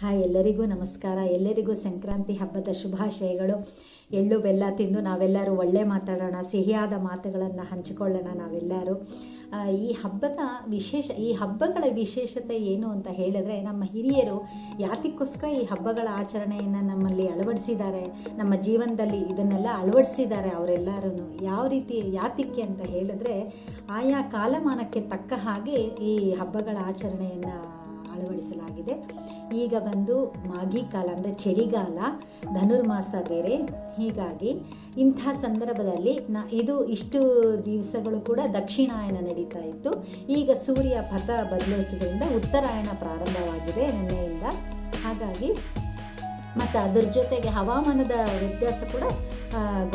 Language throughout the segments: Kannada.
ಹಾಯ್ ಎಲ್ಲರಿಗೂ ನಮಸ್ಕಾರ. ಎಲ್ಲರಿಗೂ ಸಂಕ್ರಾಂತಿ ಹಬ್ಬದ ಶುಭಾಶಯಗಳು. ಎಳ್ಳು, ಬೆಲ್ಲ ತಿಂದು ನಾವೆಲ್ಲರೂ ಒಳ್ಳೆ ಮಾತಾಡೋಣ, ಸಿಹಿಯಾದ ಮಾತುಗಳನ್ನು ಹಂಚಿಕೊಳ್ಳೋಣ ನಾವೆಲ್ಲರೂ. ಈ ಹಬ್ಬದ ವಿಶೇಷ, ಈ ಹಬ್ಬಗಳ ವಿಶೇಷತೆ ಏನು ಅಂತ ಹೇಳಿದ್ರೆ, ನಮ್ಮ ಹಿರಿಯರು ಯಾತಕ್ಕೋಸ್ಕರ ಈ ಹಬ್ಬಗಳ ಆಚರಣೆಯನ್ನು ನಮ್ಮಲ್ಲಿ ಅಳವಡಿಸಿದ್ದಾರೆ, ನಮ್ಮ ಜೀವನದಲ್ಲಿ ಇದನ್ನೆಲ್ಲ ಅಳವಡಿಸಿದ್ದಾರೆ ಅವರೆಲ್ಲರೂ ಯಾವ ರೀತಿ ಯಾತಿಕೆ ಅಂತ ಹೇಳಿದ್ರೆ, ಆಯಾ ಕಾಲಮಾನಕ್ಕೆ ತಕ್ಕ ಹಾಗೆ ಈ ಹಬ್ಬಗಳ ಆಚರಣೆಯನ್ನು ಅಳವಡಿಸಲಾಗಿದೆ. ಈಗ ಬಂದು ಮಾಗಿ ಕಾಲ ಅಂದರೆ ಚಳಿಗಾಲ, ಧನುರ್ಮಾಸ ಬೇರೆ. ಹೀಗಾಗಿ ಇಂಥ ಸಂದರ್ಭದಲ್ಲಿ ನ ಇದು ಇಷ್ಟು ದಿವಸಗಳು ಕೂಡ ದಕ್ಷಿಣಾಯನ ನಡೀತಾ ಇತ್ತು. ಈಗ ಸೂರ್ಯ ಪಥ ಬದಲಿಸೋದ್ರಿಂದ ಉತ್ತರಾಯಣ ಪ್ರಾರಂಭವಾಗಿದೆ ನಿನ್ನೆಯಿಂದ. ಹಾಗಾಗಿ ಮತ್ತು ಅದ್ರ ಜೊತೆಗೆ ಹವಾಮಾನದ ವ್ಯತ್ಯಾಸ ಕೂಡ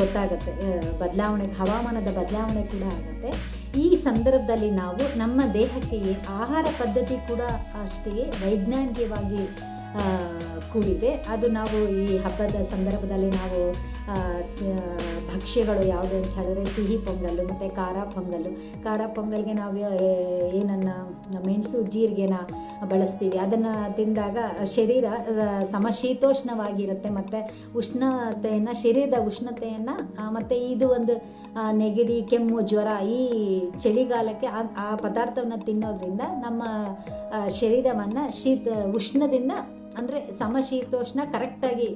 ಗೊತ್ತಾಗುತ್ತೆ. ಬದಲಾವಣೆ, ಹವಾಮಾನದ ಬದಲಾವಣೆ ಕೂಡ ಆಗುತ್ತೆ. ಈ ಸಂದರ್ಭದಲ್ಲಿ ನಾವು ನಮ್ಮ ದೇಹಕ್ಕೆ ಆಹಾರ ಪದ್ಧತಿ ಕೂಡ ಅಷ್ಟೇ ವೈಜ್ಞಾನಿಕವಾಗಿ ಕೂಡಿದೆ. ಅದು ನಾವು ಈ ಹಬ್ಬದ ಸಂದರ್ಭದಲ್ಲಿ ನಾವು ಭಕ್ಷ್ಯಗಳು ಯಾವುದು ಅಂತ ಹೇಳಿದ್ರೆ ಸಿಹಿ ಪೊಂಗಲ್ಲು ಮತ್ತು ಖಾರ ಪೊಂಗಲ್ಲು. ಖಾರ ಪೊಂಗಲ್ಗೆ ನಾವು ಏನನ್ನು, ಮೆಣಸು ಜೀರಿಗೆನ ಬಳಸ್ತೀವಿ. ಅದನ್ನು ತಿಂದಾಗ ಶರೀರ ಸಮಶೀತೋಷ್ಣವಾಗಿರುತ್ತೆ ಮತ್ತು ಉಷ್ಣತೆಯನ್ನು, ಶರೀರದ ಉಷ್ಣತೆಯನ್ನು ಮತ್ತು ಇದು ಒಂದು ನೆಗಡಿ, ಕೆಮ್ಮು, ಜ್ವರ ಈ ಚಳಿಗಾಲಕ್ಕೆ ಆ ಪದಾರ್ಥವನ್ನು ತಿನ್ನೋದ್ರಿಂದ ನಮ್ಮ ಶರೀರವನ್ನು ಶೀತ, ಉಷ್ಣದಿಂದ ಅಂದರೆ ಸಮಶೀತೋಷ್ಣ ಕರೆಕ್ಟಾಗಿ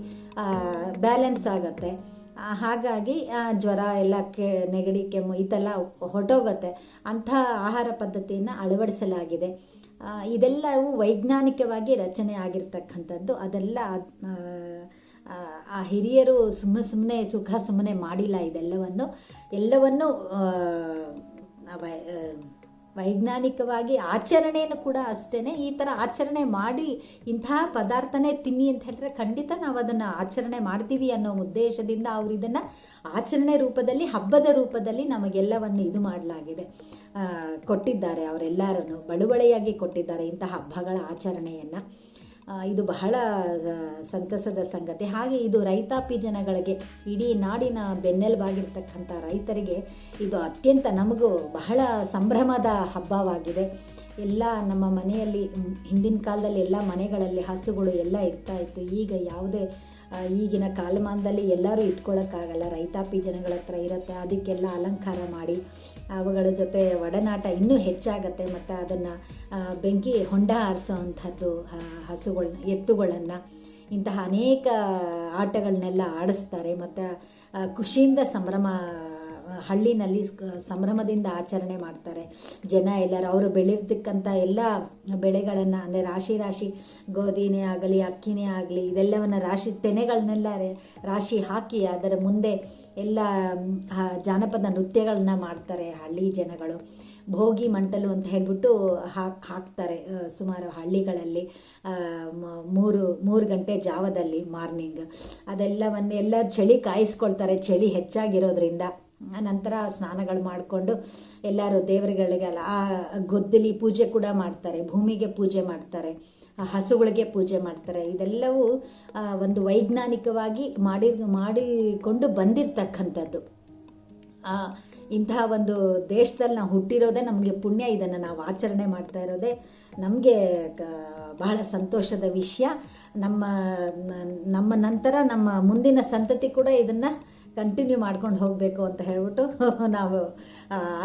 ಬ್ಯಾಲೆನ್ಸ್ ಆಗುತ್ತೆ. ಹಾಗಾಗಿ ಜ್ವರ ಎಲ್ಲ ಕೆ ನೆಗಡಿ ಕೆಮ್ಮು ಇದೆಲ್ಲ ಹೊರಟೋಗುತ್ತೆ. ಅಂಥ ಆಹಾರ ಪದ್ಧತಿಯನ್ನು ಅಳವಡಿಸಲಾಗಿದೆ. ಇದೆಲ್ಲವೂ ವೈಜ್ಞಾನಿಕವಾಗಿ ರಚನೆ ಆಗಿರ್ತಕ್ಕಂಥದ್ದು. ಅದೆಲ್ಲ ಆ, ಹಿರಿಯರು ಸುಮ್ಮನೆ ಸುಮ್ಮನೆ ಸುಖ ಸುಮ್ಮನೆ ಮಾಡಿಲ್ಲ ಇದೆಲ್ಲವನ್ನು. ಎಲ್ಲವನ್ನು ವೈಜ್ಞಾನಿಕವಾಗಿ ಆಚರಣೆಯನ್ನು ಕೂಡ ಅಷ್ಟೇ ಈ ಥರ ಆಚರಣೆ ಮಾಡಿ ಇಂತಹ ಪದಾರ್ಥನೇ ತಿನ್ನಿ ಅಂತ ಹೇಳಿದ್ರೆ ಖಂಡಿತ ನಾವು ಅದನ್ನು ಆಚರಣೆ ಮಾಡ್ತೀವಿ ಅನ್ನೋ ಉದ್ದೇಶದಿಂದ ಅವರು ಇದನ್ನು ಆಚರಣೆ ರೂಪದಲ್ಲಿ, ಹಬ್ಬದ ರೂಪದಲ್ಲಿ ನಮಗೆಲ್ಲವನ್ನು ಇದು ಮಾಡಲಾಗಿದೆ. ಕೊಟ್ಟಿದ್ದಾರೆ ಅವರೆಲ್ಲರೂ ಬಳುವಳಿಯಾಗಿ ಕೊಟ್ಟಿದ್ದಾರೆ ಇಂತಹ ಹಬ್ಬಗಳ ಆಚರಣೆಯನ್ನು. ಇದು ಬಹಳ ಸಂತಸದ ಸಂಗತಿ. ಹಾಗೆ ಇದು ರೈತಾಪಿ ಜನಗಳಿಗೆ ಇಡೀ ನಾಡಿನ ಬೆನ್ನೆಲುಬಾಗಿರ್ತಕ್ಕಂಥ ರೈತರಿಗೆ ಇದು ಅತ್ಯಂತ ನಮಗೂ ಬಹಳ ಸಂಭ್ರಮದ ಹಬ್ಬವಾಗಿದೆ. ಎಲ್ಲ ನಮ್ಮ ಮನೆಯಲ್ಲಿ, ಹಿಂದಿನ ಕಾಲದಲ್ಲಿ ಎಲ್ಲ ಮನೆಗಳಲ್ಲಿ ಹಸುಗಳು ಎಲ್ಲ ಇರ್ತಾ ಇತ್ತು. ಈಗ ಯಾವುದೇ ಈಗಿನ ಕಾಲಮಾನದಲ್ಲಿ ಎಲ್ಲರೂ ಇಟ್ಕೊಳ್ಳೋಕ್ಕಾಗಲ್ಲ ರೈತಾಪಿ ಜನಗಳ ಹತ್ರ ಇರುತ್ತೆ. ಅದಕ್ಕೆಲ್ಲ ಅಲಂಕಾರ ಮಾಡಿ ಅವುಗಳ ಜೊತೆ ಒಡನಾಟ ಇನ್ನೂ ಹೆಚ್ಚಾಗತ್ತೆ ಮತ್ತು ಅದನ್ನು ಬೆಂಕಿ ಹೊಂಡ ಹಾರಿಸೋವಂಥದ್ದು ಹಸುಗಳನ್ನ ಎತ್ತುಗಳನ್ನು ಇಂತಹ ಅನೇಕ ಆಟಗಳನ್ನೆಲ್ಲ ಆಡಿಸ್ತಾರೆ. ಮತ್ತು ಖುಷಿಯಿಂದ ಸಂಭ್ರಮ ಹಳ್ಳಿನಲ್ಲಿ ಸಂಭ್ರಮದಿಂದ ಆಚರಣೆ ಮಾಡ್ತಾರೆ. ಜನ ಎಲ್ಲರೂ ಅವರು ಬೆಳೆದಿರ್ತಕ್ಕಂಥ ಎಲ್ಲ ಬೆಳೆಗಳನ್ನು, ಅಂದರೆ ರಾಶಿ ರಾಶಿ ಗೋಧಿನೇ ಆಗಲಿ, ಅಕ್ಕಿನೇ ಆಗಲಿ, ಇದೆಲ್ಲವನ್ನು ರಾಶಿ ತೆನೆಗಳನ್ನೆಲ್ಲ ರಾಶಿ ಹಾಕಿ ಅದರ ಮುಂದೆ ಎಲ್ಲ ಜಾನಪದ ನೃತ್ಯಗಳನ್ನ ಮಾಡ್ತಾರೆ ಹಳ್ಳಿ ಜನಗಳು. ಭೋಗಿ ಮಂಟಲು ಅಂತ ಹೇಳ್ಬಿಟ್ಟು ಹಾಕ್ ಹಾಕ್ತಾರೆ ಸುಮಾರು ಹಳ್ಳಿಗಳಲ್ಲಿ ಮೂರು ಮೂರು ಗಂಟೆ ಜಾವದಲ್ಲಿ ಮಾರ್ನಿಂಗ್. ಅದೆಲ್ಲವನ್ನೆಲ್ಲ ಚಳಿ ಕಾಯಿಸ್ಕೊಳ್ತಾರೆ, ಚಳಿ ಹೆಚ್ಚಾಗಿರೋದ್ರಿಂದ. ನಂತರ ಸ್ನಾನಗಳು ಮಾಡಿಕೊಂಡು ಎಲ್ಲರೂ ದೇವರುಗಳಿಗೆಲ್ಲ ಆ ಗೊದ್ದಲಿ ಪೂಜೆ ಕೂಡ ಮಾಡ್ತಾರೆ, ಭೂಮಿಗೆ ಪೂಜೆ ಮಾಡ್ತಾರೆ ಹಸುಗಳಿಗೆ ಪೂಜೆ ಮಾಡ್ತಾರೆ. ಇದೆಲ್ಲವೂ ಒಂದು ವೈಜ್ಞಾನಿಕವಾಗಿ ಮಾಡಿ, ಮಾಡಿಕೊಂಡು ಬಂದಿರತಕ್ಕಂಥದ್ದು. ಇಂತಹ ಒಂದು ದೇಶದಲ್ಲಿ ನಾವು ಹುಟ್ಟಿರೋದೇ ನಮಗೆ ಪುಣ್ಯ. ಇದನ್ನು ನಾವು ಆಚರಣೆ ಮಾಡ್ತಾ ಇರೋದೇ ನಮಗೆ ಬಹಳ ಸಂತೋಷದ ವಿಷಯ. ನಮ್ಮ ನಮ್ಮ ನಂತರ ನಮ್ಮ ಮುಂದಿನ ಸಂತತಿ ಕೂಡ ಇದನ್ನು ಕಂಟಿನ್ಯೂ ಮಾಡ್ಕೊಂಡು ಹೋಗಬೇಕು ಅಂತ ಹೇಳ್ಬಿಟ್ಟು ನಾವು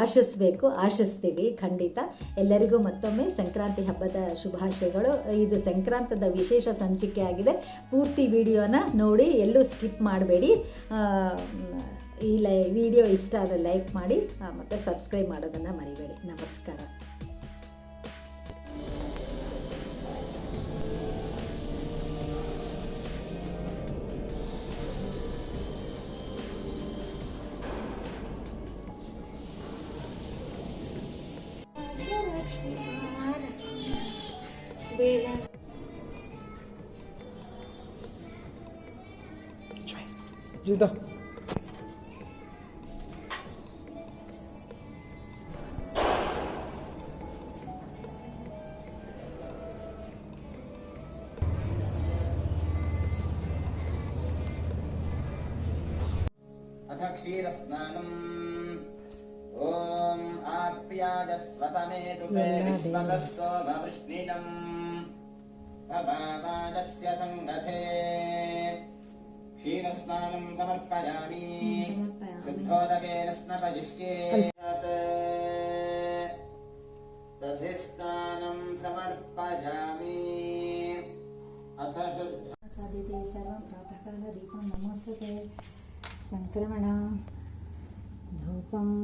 ಆಶಿಸ್ಬೇಕು, ಆಶಿಸ್ತೀವಿ ಖಂಡಿತ. ಎಲ್ಲರಿಗೂ ಮತ್ತೊಮ್ಮೆ ಸಂಕ್ರಾಂತಿ ಹಬ್ಬದ ಶುಭಾಶಯಗಳು. ಇದು ಸಂಕ್ರಾಂತದ ವಿಶೇಷ ಸಂಚಿಕೆ ಆಗಿದೆ. ಪೂರ್ತಿ ವಿಡಿಯೋನ ನೋಡಿ, ಎಲ್ಲೂ ಸ್ಕಿಪ್ ಮಾಡಬೇಡಿ. ಈ ಲೈ ವಿಡಿಯೋ ಇಷ್ಟ ಆದರೆ ಲೈಕ್ ಮಾಡಿ ಮತ್ತು ಸಬ್ಸ್ಕ್ರೈಬ್ ಮಾಡೋದನ್ನು ಮರಿಬೇಡಿ. ನಮಸ್ಕಾರ. Süda. अथ क्षीरस्नानम् ॐ आप्याजस्वसमेतुते विश्वतः सोमवृष्णिनम् भवानस्य सङ्गथे क्षीरस्नानं समर्पयामि। शुद्धोदकेन स्नपयिष्ये दधिस्नानं समर्पयामि। अथ साधिते सर्वं प्रातःकालदीपं नमोऽस्तुते सङ्क्रमण धूपम्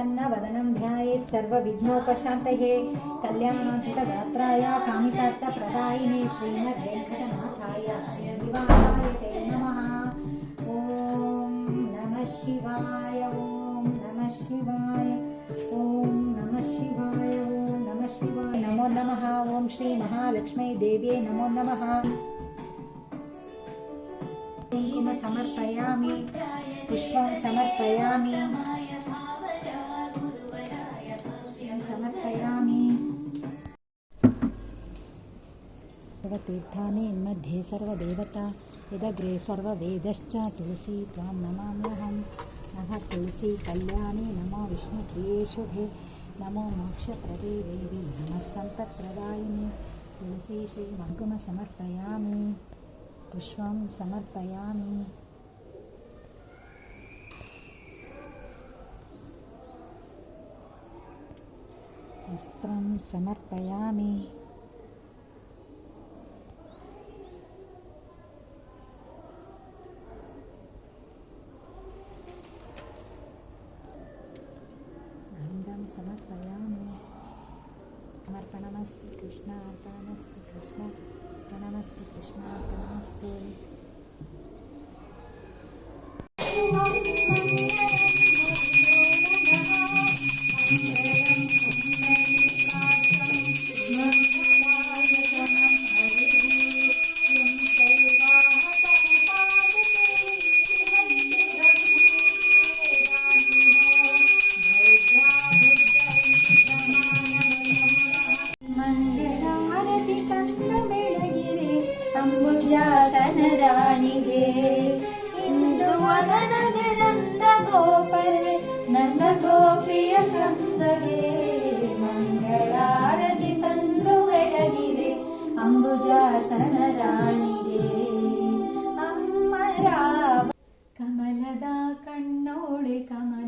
प्रसन्नवदनं ध्यायेत् सर्वविघ्नोपशान्तये कल्याणान्तगात्राय कामितार्थप्रदायिने श्रीमद्वेङ्कटनाथाय श्रीनिवासाय ते नमः ॐ नमः शिवाय ॐ नमः शिवाय ॐ नमः शिवाय ॐ नमः शिवाय नमो नमः ॐ श्रीमहालक्ष्मै देव्यै नमो नमः कुङ्कुम समर्पयामि पुष्पं समर्पयामि समर्पयामि सर्वतीर्थानि मध्ये सर्वदेवता यदग्रे सर्ववेदश्च तुलसी त्वां नमाम्यहं नमः तुलसी कल्याणी नमो विष्णुप्रिये शुभे नमो मोक्षप्रदे देवी नमः सम्पत्प्रदायिनि तुलसी श्रीमङ्कुम समर्पयामि पुष्पं समर्पयामि वस्त्रं समर्पयामि Krishna, Pranasti Krishna, Pranamasti Krishna, Pranasti. Krishna, ವಾಸನ ರಾಣಿಗೆ ಇಂದು ವದನಗೆ ನಂದ ಗೋಪರೆ ನಂದ ಗೋಪಿಯ ಕಂದಗೆ. ಮಂಗಳಾರತಿ ತಂದು ಬೆಳಗಿದೆ ಅಂಬುಜಾಸನ ರಾಣಿಗೆ ಅಮ್ಮರ ಕಮಲದ ಕಣ್ಣೋಳೆ ಕಮಲ